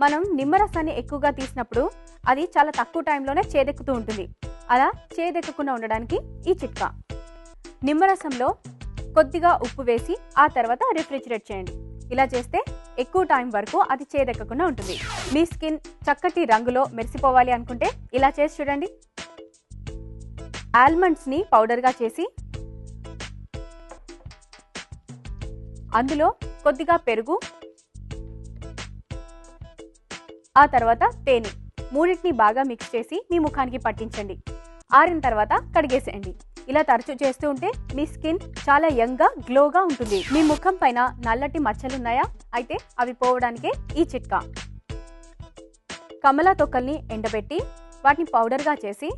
మనం నిమ్మరసాన్ని ఎక్కువగా తీసినప్పుడు అది చాలా తక్కువ టైంలోనే చేదెక్కుతూ ఉంటుంది. అలా చేదెక్కకుండా ఉండడానికి ఈ చిట్కా. నిమ్మరసంలో కొద్దిగా ఉప్పు వేసి ఆ తర్వాత రిఫ్రిజిరేట్ చేయండి. ఇలా చేస్తే ఎక్కువ టైం వరకు అది చేదెక్కకుండా ఉంటుంది. మీ స్కిన్ చక్కటి రంగులో మెరిసిపోవాలి అనుకుంటే ఇలా చేసి చూడండి. ఆల్మండ్స్ని పౌడర్గా చేసి అందులో కొద్దిగా పెరుగు ఆ తర్వాత తేనె. మూడింటిని బాగా మిక్స్ చేసి మీ ముఖానికి పట్టించండి. ఆరిన తర్వాత కడిగేసేయండి. ఇలా తరచూ చేస్తూ ఉంటే మీ స్కిన్ చాలా యంగ్గా గ్లోగా ఉంటుంది. మీ ముఖం పైన నల్లటి మచ్చలున్నాయా అయితే అవి పోవడానికే ఈ చిట్కా. కమలా తొక్కల్ని ఎండబెట్టి వాటిని పౌడర్గా చేసి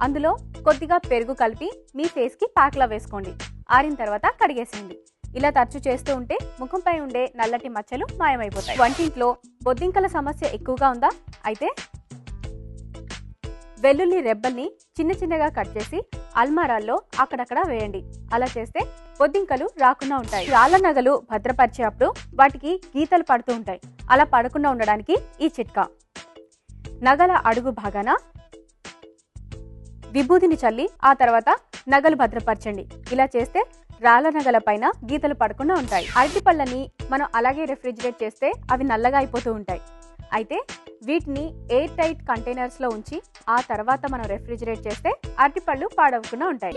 అందులో కొద్దిగా పెరుగు కలిపి మీ ఫేస్కి ప్యాక్లా వేసుకోండి. ఆరిన తర్వాత కడిగేసేయండి. ఇలా తరచు చేస్తూ ఉంటే ముఖంపై ఉండే నల్లటి మచ్చలు మాయమైపోతాయి. వంటింట్లో బొద్దింకల సమస్య ఎక్కువగా ఉందా? అయితే వెల్లుల్లి రెబ్బల్ని చిన్న చిన్నగా కట్ చేసి అల్మారాల్లో అక్కడక్కడ వేయండి. అలా చేస్తే బొద్దింకలు రాకుండా ఉంటాయి. రాళ్ళ నగలు భద్రపరిచేటప్పుడు వాటికి గీతలు పడుతూ ఉంటాయి. అలా పడకుండా ఉండడానికి ఈ చిట్కా. నగల అడుగు భాగాన విభూతిని చల్లి ఆ తర్వాత నగలు భద్రపరచండి. ఇలా చేస్తే రాళ్ళ పైన గీతలు పడకుండా ఉంటాయి. అరటి పళ్ళని మనం అలాగే రెఫ్రిజిరేట్ చేస్తే అవి నల్లగా అయిపోతూ ఉంటాయి. అయితే వీటిని ఎయిర్ టైట్ కంటైనర్స్లో ఉంచి ఆ తర్వాత మనం రెఫ్రిజిరేట్ చేస్తే అరటిపళ్ళు పాడవకుండా ఉంటాయి.